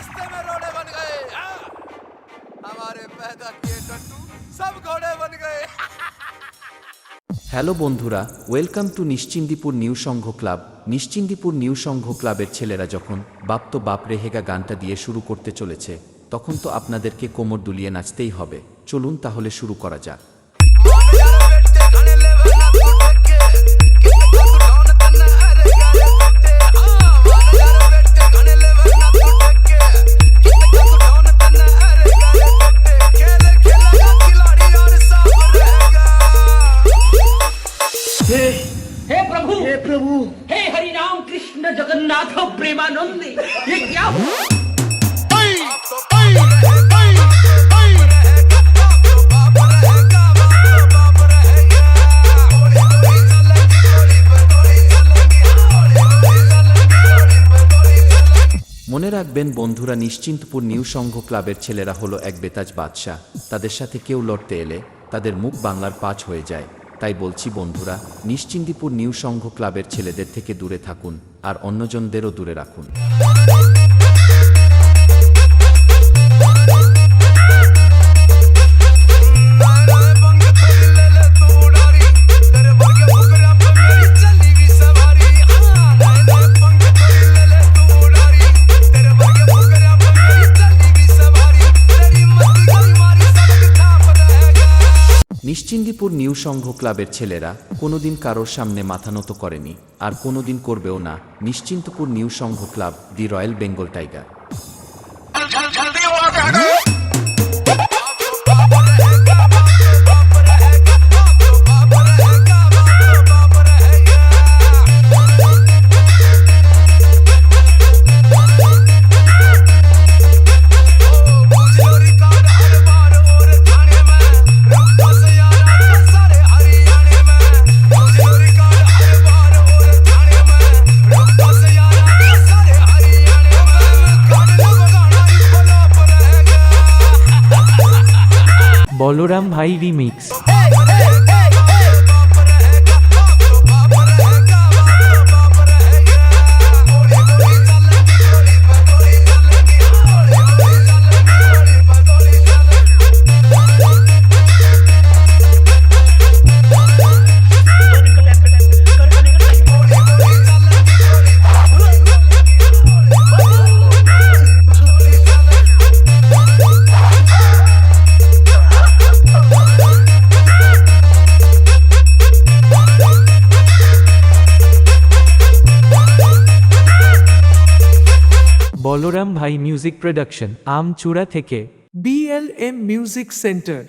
रास्ते में रोड़े बन गए। हमारे पैदा किए टट्टू सब घोड़े बन गए। হ্যালো বন্ধুরা welcome to Nishchindipur new Sangha club. Nishchindipur new Sangha ক্লাবের ছেলেরা যখন বাপ তো বাপ রেহেগা গানটা দিয়ে শুরু করতে চলেছে, তখন তো আপনাদেরকে কোমর দুলিয়ে নাচতেই হবে। চলুন তাহলে শুরু করা যাক। प्रभु हे प्रभु हे हरि राम कृष्ण जगन्नाथ प्रेमानंद ये क्या हुआ? মনে রাখবেন বন্ধুরা নিশ্চিন্তপুর নিউ সংঘ ক্লাবের ছেলেরা হলো এক বেতাজ বাদশাহ তাদের সাথে কেউ লড়তে এলে তাদের মুখ বাংলার পাঁচ হয়ে যায় তাই বলছি বন্ধুরা, নিশ্চিন্দিপুর নিউ সংঘ ক্লাবের ছেলেদের থেকে দূরে থাকুন আর অন্যজনদেরও দূরে রাখুন। নিশ্চিন্দিপুর নিউ সংঘ ক্লাবের ছেলেরা কোনোদিন কারোর সামনে মাথা নত করেনি, আর কোনোদিন করবেও না, Nishchintapur new Sangha club the royal Bengal tiger. Balram ভাই রিমিক্স। বলরাম ভাই মিউজিক প্রোডাকশন আমচূড়া থেকে। বিএলএম মিউজিক Center